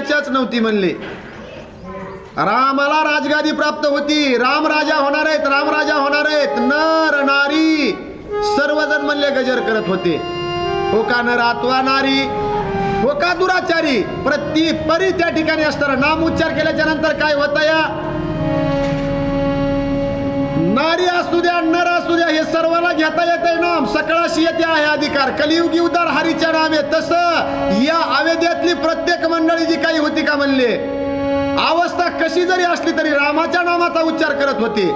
चर्चाच नव्हती म्हणले. रामाला राजगादी प्राप्त होती. राम राजा होणार आहेत राम राजा होणार आहेत. नर नारी सर्वजण म्हणले गजर करत होते. हो का नर अथवा नारी? हो का दुराचारी? प्रति परी त्या ठिकाणी असताना नाम उच्चार केल्याच्यानंतर काय होतं या नारी असू द्या नर असू द्या हे सर्वांना घेता येत आहे नाम. सकळाशी येते आहे अधिकार. कलियुगी उदार हरीच्या नामे तसं या आवेद्यातली प्रत्येक मंडळी जी काही होती का म्हणले? अवस्था कशी जरी असली तरी रामाच्या नामाचा उच्चार करत होते.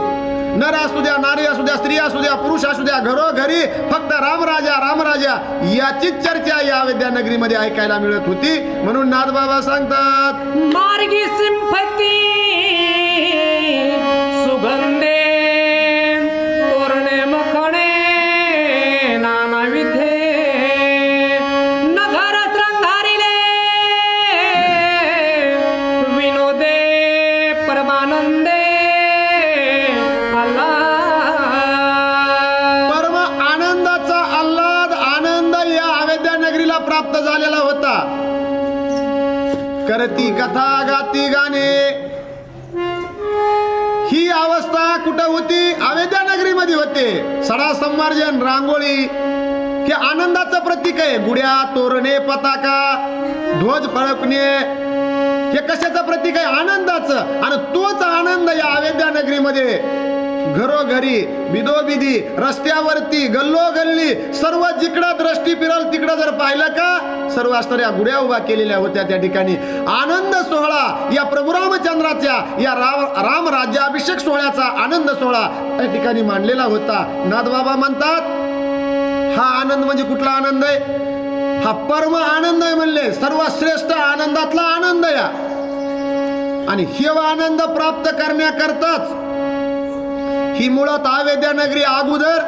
नर असू द्या नारी असू द्या स्त्री असू द्या पुरुष असू द्या घरोघरी फक्त रामराजा रामराजा याचीच चर्चा या अवेद्या नगरीमध्ये ऐकायला मिळत होती. म्हणून नाथ बाबा सांगतात मार्गी सिंपती संवर्जन रांगोळी. हे आनंदाचं प्रतीक आहे. गुड्या तोरणे पताका ध्वज फळकणे हे कशाचं प्रतीक आहे? आनंदाचं. आणि तोच आनंद या अवेद्या नगरीमध्ये घरोघरी बिदोबिदी रस्त्यावरती गल्लोगल्ली सर्व जिकडं दृष्टी फिरल तिकडं जर पाहिलं का सर्व असणाऱ्या गुड्या उभा केलेल्या होत्या त्या ठिकाणी. आनंद सोहळा या प्रभुरामचंद्राच्या या राम राम राज्याभिषेक सोहळ्याचा आनंद सोहळा त्या ठिकाणी मांडलेला होता. नाथबाबा म्हणतात हा आनंद म्हणजे कुठला आनंद आहे? हा परम आनंद आहे म्हणले. सर्वात श्रेष्ठ आनंदातला आनंद या. आणि हे आनंद प्राप्त करण्याकरताच ही मुळात आवेद्या नगरी अगोदर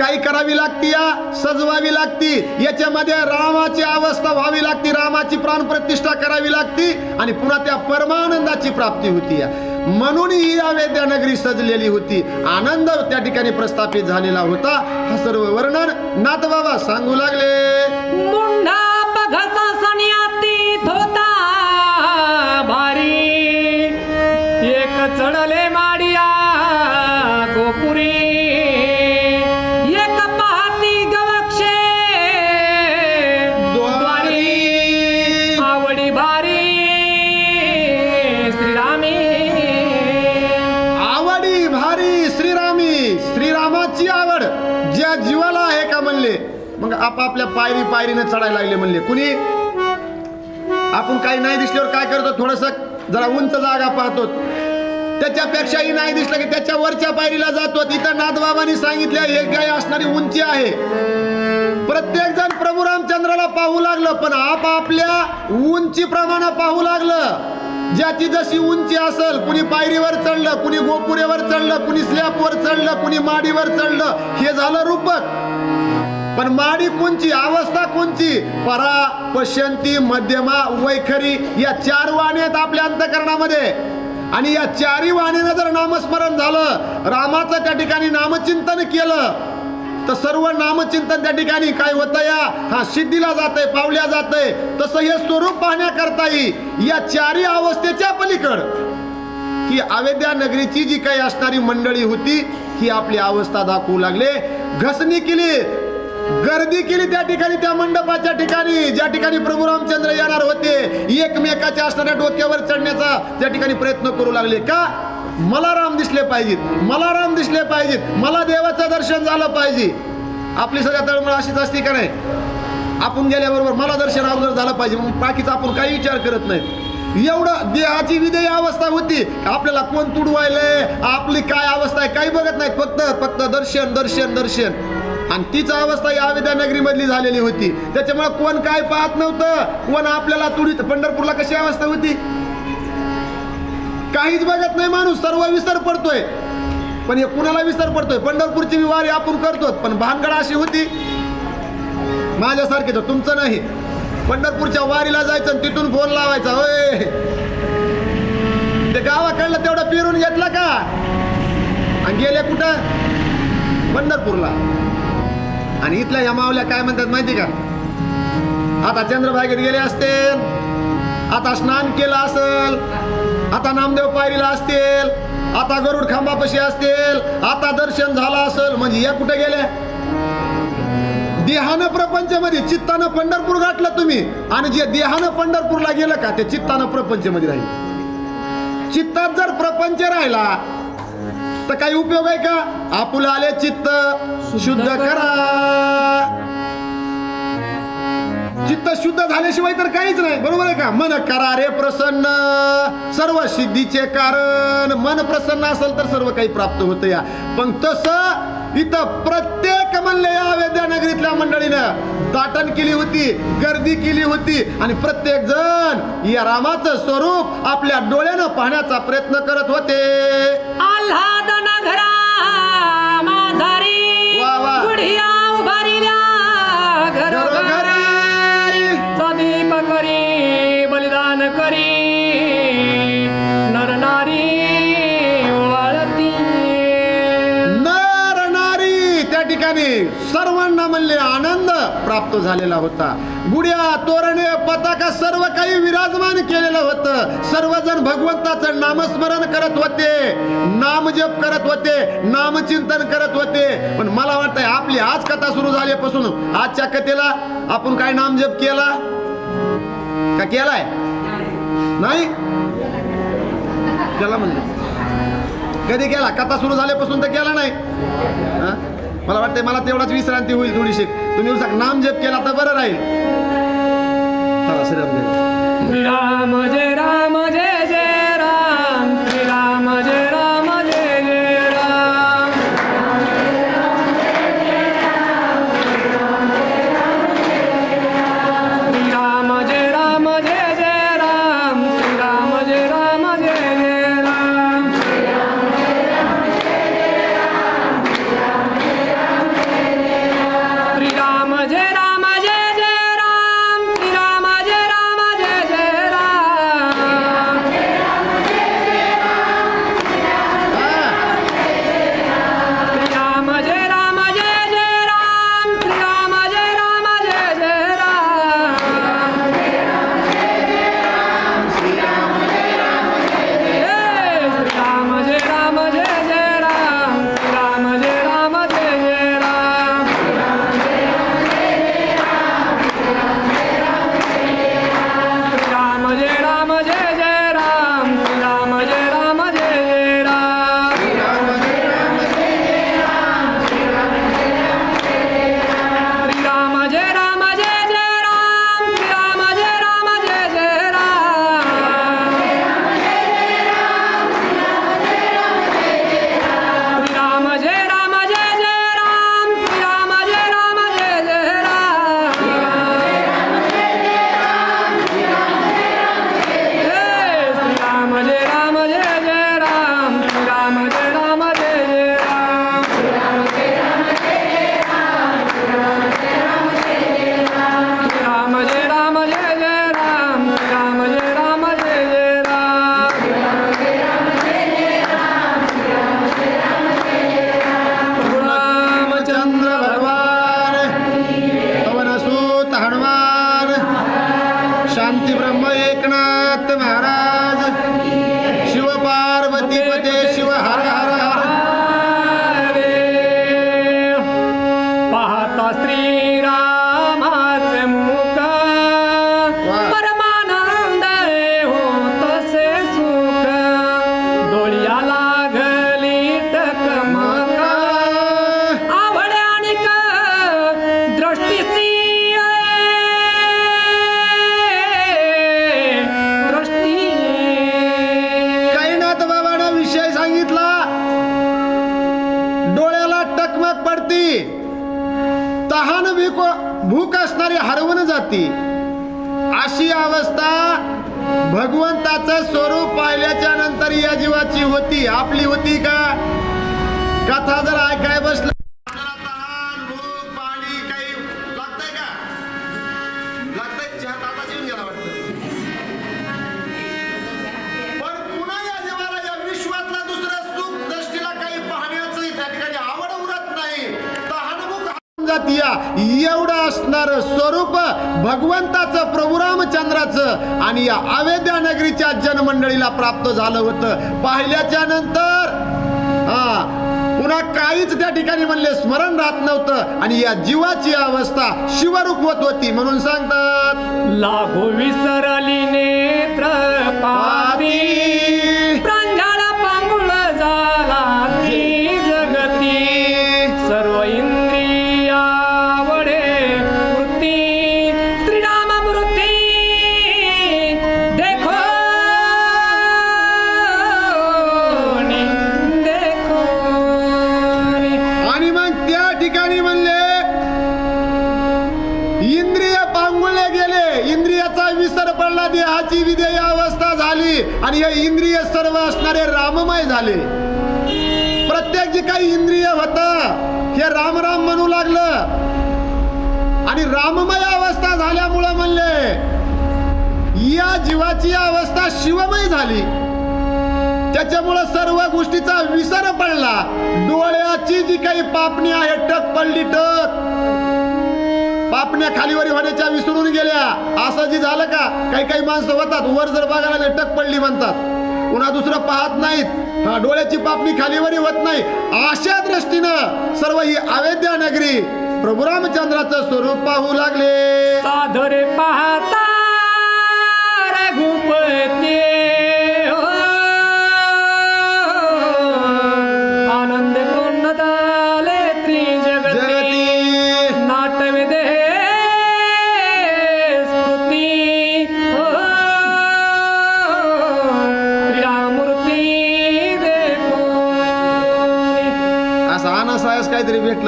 काही करावी लागती या सजवावी लागती. याच्यामध्ये रामाची अवस्था व्हावी लागती रामाची प्राण प्रतिष्ठा करावी लागती आणि पुन्हा त्या परमानंदाची प्राप्ती होती या म्हणून ही अवेद्या नगरी सजलेली होती. आनंद त्या ठिकाणी प्रस्थापित झालेला होता. हा सर्व वर्णन नाथबाबा सांगू लागले. मुंडा पायरी पायरीने चढायला लागले म्हणले. कुणी? आपण काही नाही दिसल्यावर काय करतो? थोडस जरा उंच जागा पाहतो. त्याच्यापेक्षाही नाही दिसलं की त्याच्या वरच्या पायरीला जातो. तिथं नाथबाबांनी सांगितलं हे काय असणारी उंची आहे. प्रत्येक जण प्रभू रामचंद्राला पाहू लागलं पण आपापल्या उंची प्रमाणे पाहू लागलं. ज्याची जशी उंची असेल कुणी पायरीवर चढलं कुणी गोपुरेवर चढलं कुणी स्लॅपवर चढलं कुणी माडीवर चढलं हे झालं रूपक. पण माडी कोणची अवस्था कोणची? परा पश्यंती मध्यमा वैखरी या चार वाणी आहेत आपल्या अंतकरणामध्ये. आणि या चारी वाणीनं जर नामस्मरण झालं रामाचं त्या ठिकाणी नामचिंतन केलं तर सर्व नामचिंतन त्या ठिकाणी काय होतं या हा सिद्धीला जातंय पावल्या जातंय. तसं हे स्वरूप पाहण्याकरता या चारी अवस्थेच्या पलीकड ही अवेद्या नगरीची जी काही असणारी मंडळी होती ही आपली अवस्था दाखवू लागले. घसणी केली गर्दी केली त्या ठिकाणी त्या मंडपाच्या ठिकाणी. ज्या ठिकाणी प्रभू रामचंद्र येणार होते एकमेकाच्या असणाऱ्या डोक्यावर चढण्याचा त्या ठिकाणी प्रयत्न करू लागले. का? मला राम दिसले पाहिजेत. मला राम दिसले पाहिजेत. मला देवाचं दर्शन झालं पाहिजे. आपली सगळ्या तळमळ अशीच असते का नाही? आपण गेल्याबरोबर मला दर्शन अगोदर झालं पाहिजे मग बाकीचा आपण काही विचार करत नाही एवढं देहाची विधेय अवस्था होती. आपल्याला कोण तुडवायलंय? आपली काय अवस्था आहे? काही बघत नाही फक्त फक्त दर्शन दर्शन दर्शन. आणि तीच अवस्था या विद्यानगरीमधली झालेली होती. त्याच्यामुळे कोण काय पाहत नव्हतं. कोण आपल्याला तुडीत पंढरपूरला कशी अवस्था होती? काहीच बघत नाही माणूस सर्व विसर पडतोय. पण हे कुणाला विसर पडतोय? पंढरपूरची विवारी आपण करतो पण भानगड अशी होती. माझ्यासारखीच तुमचं नाही. पंढरपूरच्या वारीला जायचं आणि तिथून फोन लावायचा होय. ते गावाकडलं तेवढं पिरून घेतलं का? आणि गेले कुठं? पंढरपूरला. आणि इथल्या या मावल्या काय म्हणतात माहिती का? आता चंद्रभागेत गेले असतील. आता स्नान केलं असल. आता नामदेव पायरीला असतील. आता गरुड खांबापाशी असतील. आता दर्शन झालं असल. म्हणजे या कुठे गेल्या देहानं प्रपंचमध्ये चित्तानं पंढरपूर गाठलं तुम्ही. आणि जे देहानं पंढरपूरला गेलं का ते चित्तानं प्रपंचमध्ये राहील. चित्तात जर प्रपंच राहिला तर काही उपयोग आहे का? आपुला आले चित्त. शुद्ध करा. चित्त शुद्ध झाल्याशिवाय तर काहीच नाही. बरोबर आहे का? मन करा रे प्रसन्न. सर्व सिद्धीचे कारण. मन प्रसन्न असेल तर सर्व काही प्राप्त होतं या. पण तसं इथं प्रत्येक म्हणले या विद्यानगरीतल्या मंडळीनं दाटण केली होती गर्दी केली होती आणि प्रत्येक जण या रामाचं स्वरूप आपल्या डोळ्यानं पाहण्याचा प्रयत्न करत होते. आल्हाद नगरा वा, उभारिल्या घरोघरी. सदीप करी बलिदान करी. नरनारी वाळती. नरनारी त्या ठिकाणी सर्वांना म्हणले आनंद प्राप्त झालेला होता. गुड्या तोरणे पताका सर्व काही विराजमान केलेलं सर्वजण भगवंताचं नामस्मरण करत होते. नामजप करत होते नामचिंतन करत होते. पण मला वाटतंय आपली आज कथा सुरू झाल्यापासून आजच्या कथेला आपण काय नामजप केला? का केलाय? नाही? केला म्हणजे. कधी केला? कथा सुरू झाल्यापासून तर केला नाही. हा? मला वाटतंय मला तेवढाच विश्रांती होईल थोडीशी. तुम्ही नामजप केला तर बरं राहील. राम जय राम जय तहान विक भूक असणारी हरवून जाते. अशी अवस्था भगवंताच स्वरूप पाहिल्याच्या नंतर या जीवाची होती. आपली होती का? कथा जर ऐकाय बसला हारून एवढं असणार स्वरूप भगवंताचं प्रभू रामचंद्राचं आणि या अवेद्या नगरीच्या जनमंडळीला प्राप्त झालं होतं. पाहिल्याच्या नंतर हा पुन्हा काहीच त्या ठिकाणी म्हणले स्मरण राहत नव्हतं आणि या जीवाची अवस्था शिवरूप होत होती म्हणून सांगतात. लागो विसरली नेत्र पादी राममय झाले. प्रत्येक जे काही इंद्रिय होत हे राम राम म्हणू लागलं. आणि राममय अवस्था झाल्यामुळं म्हणले या जीवाची अवस्था शिवमय झाली. त्याच्यामुळं सर्व गोष्टीचा विसर पडला. डोळ्याची जी काही पापणी आहे टक पडली टक. पापण्या खालीवरी होण्याच्या विसरून गेल्या. असं जी झालं का काही काही माणसं होतात वर जर बघायला टक पडली म्हणतात. पुन्हा दुसरं पाहत नाहीत. हा डोळ्याची पापणी खालीवरी होत नाही. अशा दृष्टीनं सर्व ही अवेद्या नगरी प्रभू रामचंद्राचं स्वरूप पाहू लागले. सादरे पाहता रघुपती.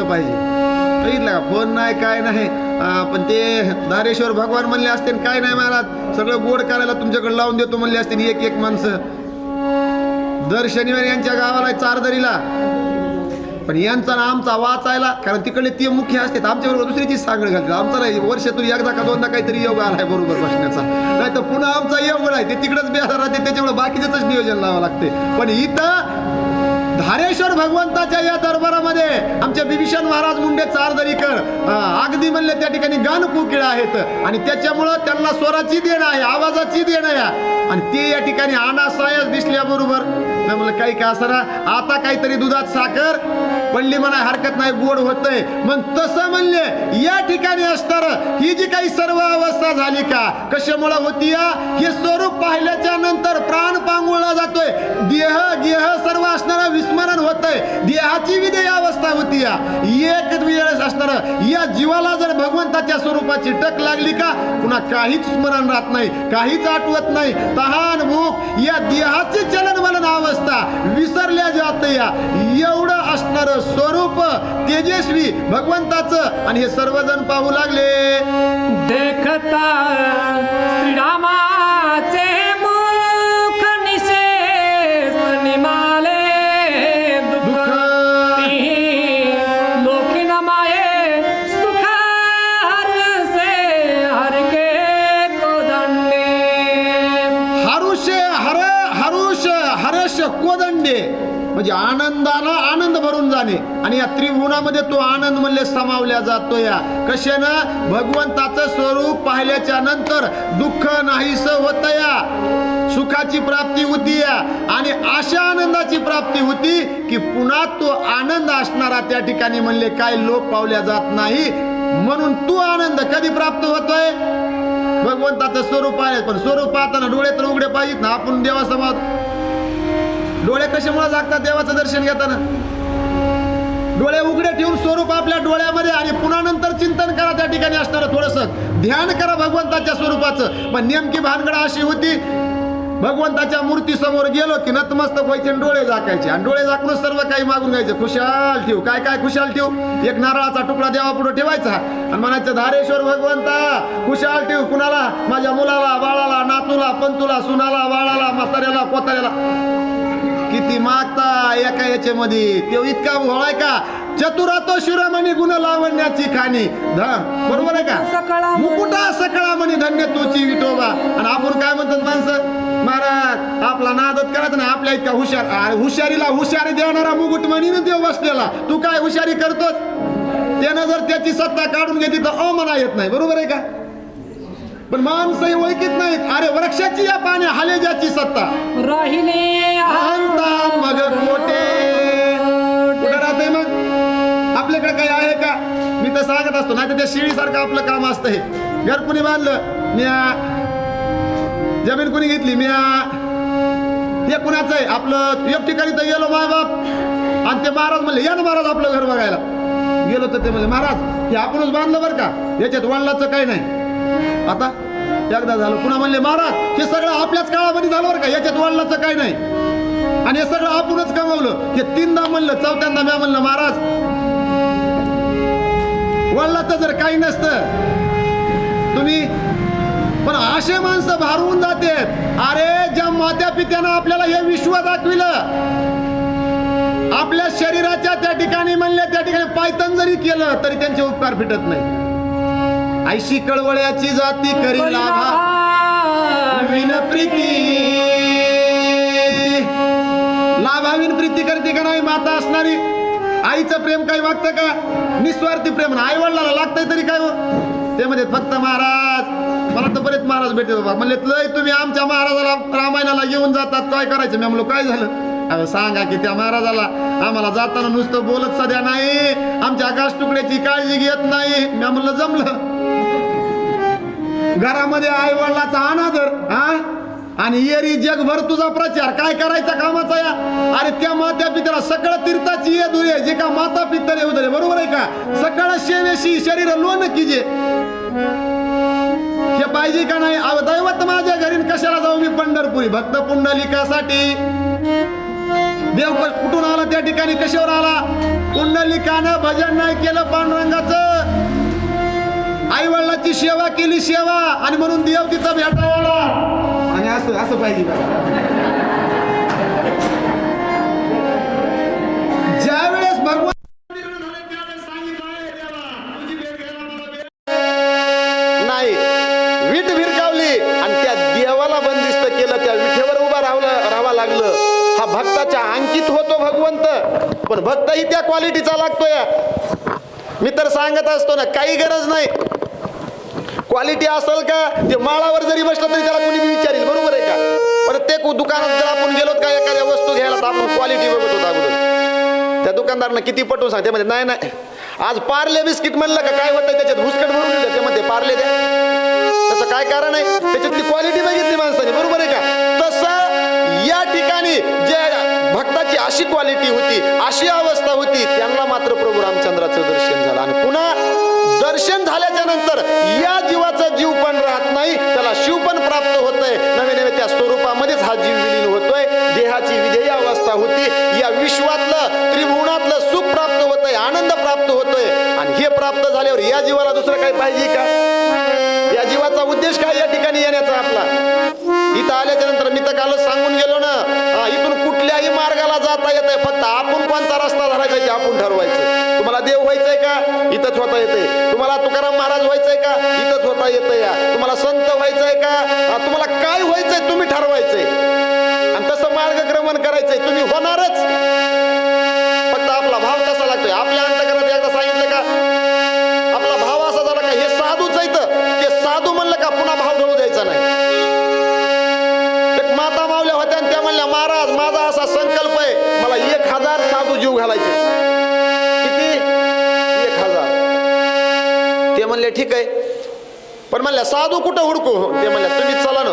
केलं पाहिजे. बघितलं का? फोन नाही काय नाही. पण ते धारेश्वर भगवान म्हणले असते काय नाही महाराज? सगळं गोड करायला तुमच्याकडे लावून देतो म्हणले असते एक एक माणसं. दर शनिवारी यांच्या गावाला चारदरीला. पण यांचा आमचा वाचायला कारण तिकडले ते मुख्य असतात आमच्याबरोबर दुसरीची सांगड घालतात आमचा नाही वर्षातून एकदा का दोनदा काहीतरी योग आलाय बरोबर बसण्याचा. नाही तर पुन्हा आमचा योग आहे ते तिकडंच बेजार राहते त्याच्यामुळे बाकीचंच नियोजन लावावं लागते. पण इथं धारेश्वर भगवंताच्या या दरबारामध्ये आमचे बिभीषण महाराज मुंडे चारदरीकर अगदी म्हणले त्या ठिकाणी गान आहेत. आणि त्याच्यामुळं त्यांना स्वराची देणं आहे आवाजाची देणं आहे. आणि ते या ठिकाणी अनासायच दिसल्याबरोबर मी म्हणलं काही का असणार आता काहीतरी दुधात साखर पडली म्हणा हरकत नाही गोड होतंय. मग तसं म्हणले या ठिकाणी असणार ही जी काही सर्व अवस्था झाली का कशामुळं होती हे स्वरूप पाहिल्याच्या नंतर प्राण पांगुळला जातोय. देह गेह सर्व असणारं विस्मरण होतंय. देहाची विधेय अवस्था होती या. एक वेळेस असणार. या जीवाला जर भगवंताच्या स्वरूपाची टक लागली का पुन्हा काहीच स्मरण राहत नाही काहीच आठवत नाही. तहान भूक या देहाची चलनवलन अवस्था विसरल्या जात या. एवढं असणार स्वरूप तेजस्वी भगवंताचं आणि हे सर्वजण पाहू लागले. देखता श्रीरामा आणि या त्रिभुवनामध्ये तो आनंद म्हणले समावल्या जातो या. कशानं? भगवंताचं स्वरूप पाहिल्याच्या नंतर दुःख नाहीस होत या. सुखाची प्राप्ती होती या. आणि अशा आनंदाची प्राप्ती होती की पुन्हा तो आनंद असणारा त्या ठिकाणी म्हणले काय लोप पावल्या जात नाही. म्हणून तो आनंद कधी प्राप्त होतोय? भगवंताचं स्वरूप आहे पण स्वरूप पाहताना डोळे तर उघडे पाहिजेत ना. आपण देवासमोर डोळे कशामुळे लागतात देवाचं दर्शन घेताना? डोळे उघडे ठेवून स्वरूप आपल्या डोळ्यामध्ये आणि पुन्हा नंतर चिंतन करा त्या ठिकाणी असणारं थोडंसं. ध्यान करा भगवंताच्या स्वरूपाचं. पण नेमकी भानगड अशी होती भगवंताच्या मूर्ती समोर गेलो की नतमस्तक व्हायचे डोळे झाकायचे. आणि डोळे झाकूनच सर्व काही मागून घ्यायचे. खुशाल ठेव. काय काय खुशाल ठेव? एक नारळाचा तुकडा देवा पुढे ठेवायचा. आणि म्हणायचं धारेश्वर भगवंता खुशाल ठेव. कुणाला? माझ्या मुलाला बाळाला नातूला पंतूला सुनाला बाळाला म्हाताऱ्याला कोताऱ्याला किती मागता एका याच्यामध्ये? तो इतका भोळाय का? चतुरा तो शिरोमणी गुण लावण्याची खाणी. ध- बरोबर आहे का. मुकुटा सकळामणी धन्य तोची विठोबा. आणि आपण काय म्हणतात माणसं? महाराज आपला नादत करायचा ना आपल्या इतका हुशार हुशारीला हुशारी देणारा मुकुट म्हणीन देव बसलेला. तू काय हुशारी करतोस? त्यानं जर त्याची सत्ता काढून घेतली तर अमना येत नाही. बरोबर आहे का? पण माणसंही ओळखीत नाहीत. अरे वृक्षाची या पाण्या हालेजाची सत्ता. राहिले मग कोटे कुठं राहते मग. आपल्याकडे काही आहे का? मी तर सांगत असतो नाही तर त्या शिळीसारखं आपलं काम असतं हे. घर कुणी बांधलं? म्या जमीन कुणी घेतली? म्या हे कुणाचं आहे? आपलं एक ठिकाणी तर गेलो माय बाप आणि ते महाराज म्हणले या ना महाराज आपलं घर बघायला. गेलो तर ते म्हणले महाराज हे आपणच बांधलं बरं का? याच्यात वडिलाचं काही नाही. आता एकदा झालं पुन्हा म्हणले महाराज हे सगळं आपल्याच काळामध्ये झालं बरं का? याच्यात वडिलाचं काही नाही. आणि हे सगळं आपणच कमावलं. हे तीनदा म्हणलं चौथ्यांदा म्या म्हणलं महाराज वडिलाचं जर काही नसतं तुम्ही पण असे माणसं भारून जाते अरे ज्या मात्या पित्यानं आपल्याला हे विश्व दाखविलं आपल्या शरीराच्या त्या ठिकाणी म्हणले त्या ठिकाणी पायतन जरी केलं तरी त्यांचे उपकार फिटत नाही ऐशी कळवळ्याची जाती करी लाभा. विन प्रीती. लाभावीन प्रीती करते का नाही माता असणारी? आईचं प्रेम काही मागतं का? निस्वार्थी प्रेम आई वडिलाला लागतंय तरी काय हो? ते म्हणजे फक्त महाराज मला तर बरेच महाराज भेटले बाबा. म्हणले लय तुम्ही आमच्या महाराजाला रामायणाला घेऊन जातात. काय करायचं? मी म्हणलो काय झालं? अरे सांगा की त्या महाराजाला आम्हाला जाताना नुसतं बोलत सध्या नाही. आमच्या आकाश तुकड्याची काळजी घेत नाही. मी म्हणलं जमलं. घरामध्ये आई वडिलाचा अनादर हा? आणि येरी जगभर तुझा प्रचार. काय करायचा कामाचा या? अरे त्या माता पित्याला सकळ तीर्थाची ये दुरे. जे का माता पित्तर येऊ दे बरोबर आहे का? सकळ शेवेशी शरीर लोन कीजे. हे पाहिजे का नाही? अहो, दैवत माझ्या घरी कशाला जाऊ मी पंढरपुरी? भक्त पुंडलिकासाठी. देव कुठून आला त्या ठिकाणी? कशावर आला? पुंडलिकानं भजन नाही केलं पांडुरंगाचं. आई वडिलाची सेवा केली सेवा. आणि म्हणून देव तिथं भेटायला. आणि असं असं पाहिजे ज्या वेळेस भगवान नाही वीट भिरकावली आणि त्या देवाला बंदिस्त केलं त्या विठेवर उभा राहलं राहावा लागलं. हा भक्ताच्या अंकित होतो भगवंत. पण भक्तही त्या क्वालिटीचा लागतोय. मी तर सांगत असतो ना काही गरज नाही. क्वालिटी असेल का? ते माळावर जरी बसलं तरी त्याला कोणी विचारेल बरोबर आहे का? प्रत्येक दुकानात जर आपण गेलो का एखाद्या वस्तू घ्यायला तर आपण क्वालिटी बघत होतो अगोदर त्या दुकानदारानं किती पटवून सांगते म्हणजे नाही नाही आज पार्ले बिस्किट म्हणलं का काय होतं त्याच्यात? भुसकट भरून ते म्हणते पार्ले द्या. त्याचं काय कारण आहे? त्याच्यातली क्वालिटी बघितली माणसाने बरोबर आहे का? तसं या ठिकाणी जे भक्ताची अशी क्वालिटी होती अशी अवस्था होती त्यांना मात्र प्रभू रामचंद्राचं दर्शन झालं. आणि पुन्हा दर्शन झाल्याच्यानंतर या जीव पण राहत नाही त्याला शिव पण प्राप्त होतंय. नवे नवे त्या स्वरूपामध्येच हा जीव विलीन होतोय. देहाची विधेय अवस्था होती. या विश्वातलं त्रिभुवनातलं सुख प्राप्त होतंय आनंद प्राप्त होतोय. आणि हे प्राप्त झाल्यावर या जीवाला दुसरं काही पाहिजे का? या जीवाचा उद्देश काय या ठिकाणी येण्याचा आपला? इथं आल्याच्यानंतर मी तर कालच सांगून गेलो ना. हा, इथून कुठल्याही मार्गाला जाता येत आहे फक्त आपण कोणता रस्ता धरायचा आहे ते आपण ठरवायचं. तुम्हाला देव व्हायचंय का? इथंच होता येते तुम्हाला तुकाराम महाराज व्हायचंय का? इथंच होता येतंय. या तुम्हाला संत व्हायचंय का? तुम्हाला काय व्हायचंय तुम्ही ठरवायचंय. आणि तसं मार्गक्रमण करायचंय. तुम्ही होणारच. फक्त आपला भाव कसा लागतोय? आपल्या अंतकरणात एकदा सांगितलं का? आपला भाव असा झाला का? हे साधूच आहे तर ते साधू म्हणलं का पुन्हा भाव ढळू द्यायचा नाही. माता मावल्या होत्या आणि त्या म्हणल्या महाराज माझा असा संकल्प आहे मला एक हजार साधू जीव घालायचे किती? एक हजार. ते म्हणले ठीक आहे. पण म्हणल्या साधू कुठं हुडकू? ते म्हणल्या तुम्ही चला ना.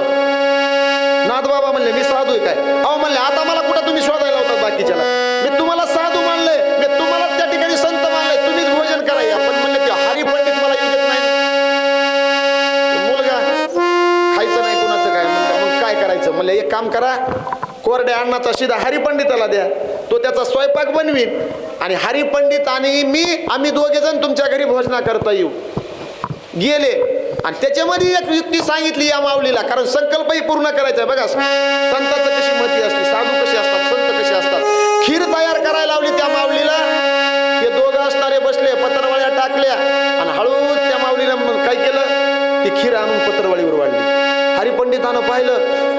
नाथ बाबा म्हणले मी साधू आहे काय? अहो म्हणले आता मला कुठं तुम्ही शोधायला होता बाकीच्याला? मी तुम्हाला साधू मानले मी तुम्हाला त्या ठिकाणी संत मानले तुम्हीच भोजन करा आपण म्हणले म्हणलं एक काम करा कोरड्या अण्णाचा शिदा हरिपंडिताला द्या. तो त्याचा स्वयंपाक बनवीन. आणि हरिपंडित आणि मी आम्ही दोघे जण तुमच्या घरी भोजना करता येऊ. गेले. आणि त्याच्यामध्ये एक युक्ती सांगितली या माऊलीला कारण संकल्पही पूर्ण करायचा आहे. बघा संताचं कशी मती असते साधू कशी असतात संत कसे असतात. खीर तयार करायला लावली त्या माऊलीला. हे दोघं असणारे बसले पत्रवळ्या टाकल्या. आणि हळूहळू त्या माऊलीला मग काय केलं? ती खीर आणून पत्रवळीवर वाढली. हरिपंडितानं पाहिलं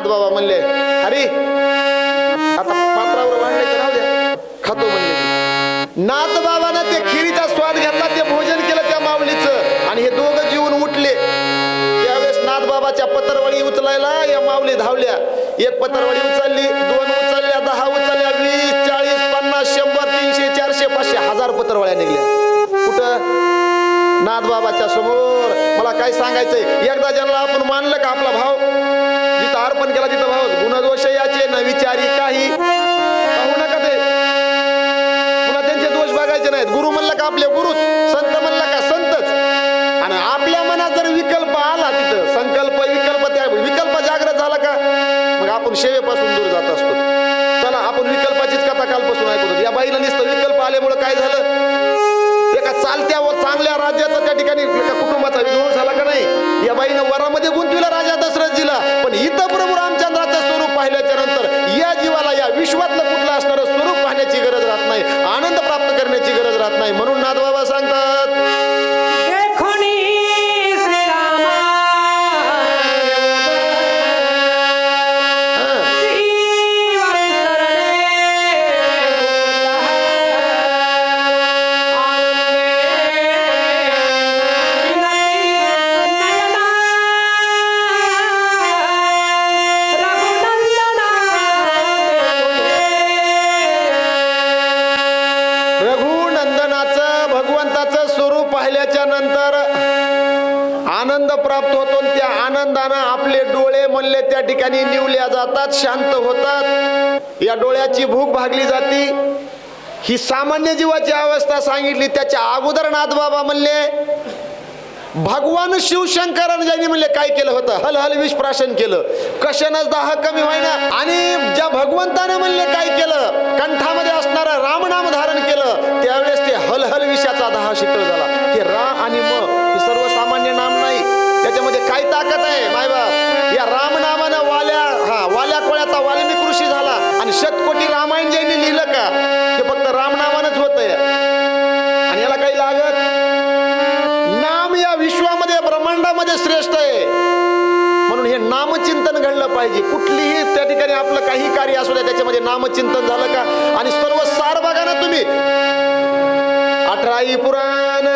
नाथ बाबा म्हणले अरे आता पात्रावर वाढले राहू हो द्या. खातो म्हणले. नाथ बाबानं ते खिरीचा स्वाद घेतला ते भोजन केलं त्या माऊलीचं. आणि हे दोघं जीवन उठले. त्यावेळेस नाथ बाबाच्या पत्रवळी उचलायला या माऊली धावल्या. एक पत्रवळी उचलली दोन उचलल्या दहा उचलल्या वीस चाळीस पन्नास शंभर तीनशे चारशे पाचशे हजार पत्रवळ्या निघल्या. कुठं? नाथ बाबाच्या समोर. मला काय सांगायचंय? एकदा ज्यांना आपण मानलं का आपला भाव? जिथं केला तिथं भाऊ गुणदोष याचे न विचारी काही. पाहू नका ते. पुन्हा त्यांचे दोष बघायचे नाहीत. गुरु म्हणला का आपले गुरुच? संत म्हणला का संतच? आणि आपल्या मनात जर विकल्प आला तिथं संकल्प विकल्प त्या विकल्प जागृत झाला का मग आपण सेवेपासून दूर जात असतो. चला आपण विकल्पाचीच कथा कालपासून ऐकतो या बाईला नुसतं विकल्प आल्यामुळे काय झालं? चालत्या व चांगल्या राजाचा त्या ठिकाणी कुटुंबाचा विध्वंस झाला का नाही? या बाईनं वरामध्ये गुंतविला राजा दशरथजीला. पण इथं प्रभू रामचंद्राचं स्वरूप पाहिल्याच्या नंतर या जीवाला या विश्वातलं कुठलं असणारं स्वरूप पाहण्याची गरज राहत नाही. आनंद प्राप्त करण्याची गरज राहत नाही. म्हणून नाथबाबा सांगतात ठिकाणी निवल्या जातात शांत होतात. या डोळ्याची भूक भागली जाती. ही सामान्य जीवाची अवस्था सांगितली त्याच्या अगोदर नाथ बाबा म्हणले भगवान शिवशंकरानं ज्यांनी म्हणले काय केलं होतं? हल हल विष प्राशन केलं. कशानच दाह कमी व्हायना. आणि ज्या भगवंतानं म्हणले काय केलं? कंठामध्ये असणारं रामनाम धारण केलं. आणि शतकोटी रामायण ज्यांनी लिहिलं का? ते फक्त रामनामानच होतंय. आणि याला काही लागत? नाम या विश्वामध्ये ब्रह्मांडामध्ये श्रेष्ठ आहे. म्हणून हे नामचिंतन घडलं पाहिजे. कुठलीही त्या ठिकाणी आपलं काही कार्य असू द्या त्याच्यामध्ये नामचिंतन झालं का? आणि सर्व सार बघा ना तुम्ही अठराई पुराण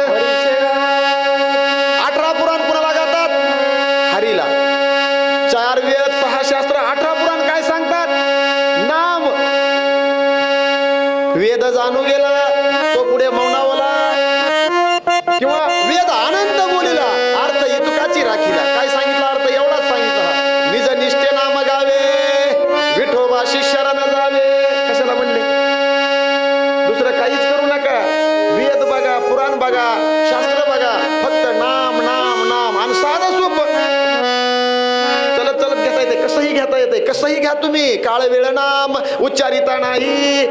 तुम्ही काळ वेळ नाम उच्चारिता नाही.